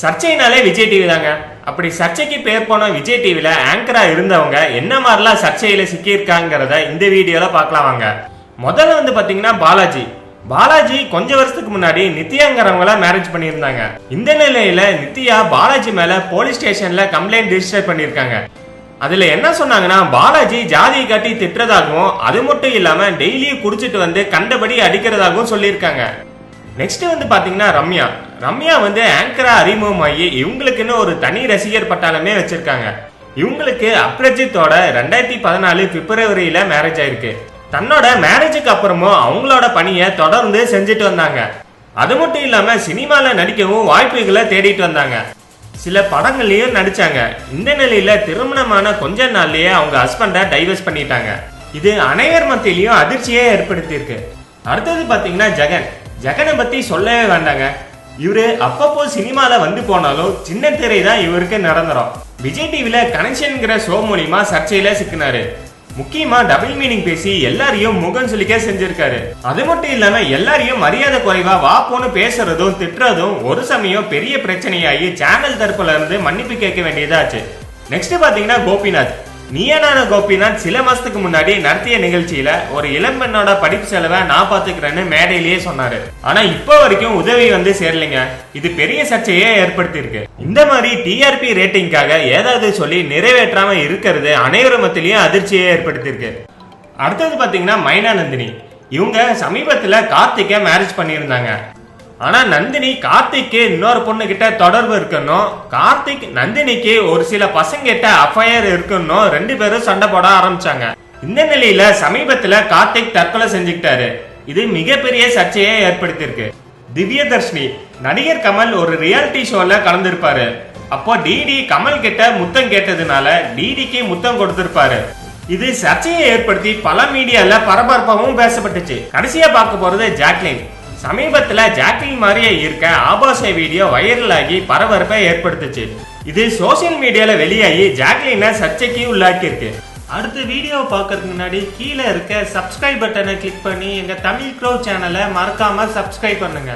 சர்ச்சைனாலே Vijay TV தாங்க. அப்படி சர்ச்சைக்கு பேர் போன விஜய் டிவில ஆங்கரா இருந்தவங்க என்ன மாதிரிலாம் சர்ச்சையில சிக்கியிருக்காங்கிறத இந்த வீடியோல பார்க்கலாம் வாங்க. முதல்ல வந்து பாத்தீங்கன்னா பாலாஜி. பாலாஜி கொஞ்ச வருஷத்துக்கு முன்னாடி நித்யாங்கிறவங்கள மேரேஜ் பண்ணியிருந்தாங்க. இந்த நிலையில நித்யா பாலாஜி மேல போலீஸ் ஸ்டேஷன்ல கம்ப்ளைண்ட் ரிஜிஸ்டர் பண்ணியிருக்காங்க. அதுல என்ன சொன்னாங்கன்னா பாலாஜி ஜாதியை காட்டி திட்டுறதாகவும் அது மட்டும் இல்லாம டெய்லியும் குடிச்சிட்டு வந்து கண்டபடி அடிக்கிறதாகவும் சொல்லியிருக்காங்க. நெக்ஸ்ட் வந்து பாத்தீங்கன்னா ரம்யா. ரம்யா வந்து ஆங்கரா அறிமுகமாகி இவங்களுக்குன்னு ஒரு தனி ரசிகர் பட்டாளமே வச்சிருக்காங்க. இவங்களுக்கு அப்ரஜித்தோட ரெண்டாயிரத்தி பதினாலு பிப்ரவரியில மேரேஜ் ஆயிருக்கு. தன்னோட மேரேஜுக்கு அப்புறமும் அவங்களோட பணியை தொடர்ந்து செஞ்சுட்டு வந்தாங்க. அது மட்டும் இல்லாம சினிமால நடிக்கவும் வாய்ப்புகளை தேடிட்டு வந்தாங்க. சில படங்கள்லயும் நடிச்சாங்க. இந்த நிலையில திருமணமான கொஞ்ச நாள்லயே அவங்க ஹஸ்பண்ட டைவர்ஸ் பண்ணிட்டாங்க. இது அனைவர் மத்தியிலையும் அதிர்ச்சியே ஏற்படுத்தியிருக்கு. அடுத்தது பாத்தீங்கன்னா ஜெகன். ஜெகனை பத்தி சொல்லவே வேண்டாங்க. இவரு அப்பப்போ சினிமால வந்து போனாலும் சின்ன திரை தான் இவருக்கு நிரந்தரம். விஜய் டிவில கனெக்ஷன்ங்கிற ஷோ மூலியமா சர்ச்சையில சிக்கினாரு. முக்கியமா டபுள் மீனிங் பேசி எல்லாரையும் முகம் சுளிக்க செஞ்சிருக்காரு. அது மட்டும் இல்லாம எல்லாரையும் மரியாதை குறைவா வா போன்னு பேசுறதும் திட்டுறதும் ஒரு சமயம் பெரிய பிரச்சனையாகி சேனல் தரப்புல இருந்து மன்னிப்பு கேட்க வேண்டியதாச்சு. நெக்ஸ்ட் பாத்தீங்கன்னா கோபிநாத். நீயனான கோபிநாத் சில மாசத்துக்கு முன்னாடி நடத்திய நிகழ்ச்சியில ஒரு இளம்பெண்ணோட படிப்பு செலவை நான் பாத்துக்கிறேன்னு மேடையிலேயே சொன்னாரு. ஆனா இப்போ வரைக்கும் உதவி வந்து சேரலைங்க. இது பெரிய சர்ச்சையே ஏற்படுத்தியிருக்கு. இந்த மாதிரி டிஆர்பி ரேட்டிங்காக ஏதாவது சொல்லி நிறைவேற்றாம இருக்கிறது அனைவரும் மத்தியிலையும் அதிர்ச்சியை ஏற்படுத்தியிருக்கு. அடுத்தது பாத்தீங்கன்னா மைனா நந்தினி இவங்க சமீபத்துல கார்த்திகை மேரேஜ் பண்ணியிருந்தாங்க. ஆனா நந்தினி கார்த்திக்கு இன்னொரு பொண்ணு கிட்ட தொடர்பு இருக்கணும். கார்த்திக் நந்தினிக்கு ஒரு சில பசங்க கிட்ட அஃபயர் இருக்கணும். ரெண்டு பேரும் சண்டை போட ஆரம்பிச்சாங்க. இந்த நிலையில சமீபத்துல கார்த்திக் தற்கொலை செஞ்சுக்கிட்டாரு. இது மிகப்பெரிய சர்ச்சையை ஏற்படுத்தியிருக்கு. திவ்யதர்ஷினி நடிகர் கமல் ஒரு ரியாலிட்டி ஷோல கலந்திருப்பாரு. அப்போ டிடி கமல் கிட்ட முத்தம் கேட்டதுனால டிடிக்கு முத்தம் கொடுத்திருப்பாரு. இது சர்ச்சையை ஏற்படுத்தி பல மீடியால பரபரப்பாகவும் பேசப்பட்டுச்சு. கடைசியா பார்க்க போறது ஜாக்லின். சமீபத்தில் ஜாக்லின் மாதிரியே இருக்க ஆபாச வீடியோ வைரல் ஆகி பரபரப்பை ஏற்படுத்துச்சு. இது சோசியல் மீடியால வெளியாகி ஜாக்லினை சர்ச்சைக்கு உள்ளாக்கியிருக்கு. அடுத்த வீடியோவை பார்க்கறதுக்கு முன்னாடி கீழே இருக்க சப்ஸ்கிரைப் பட்டனை கிளிக் பண்ணி எங்க தமிழ் க்ரோ சேனலை மறக்காம சப்ஸ்கிரைப் பண்ணுங்க.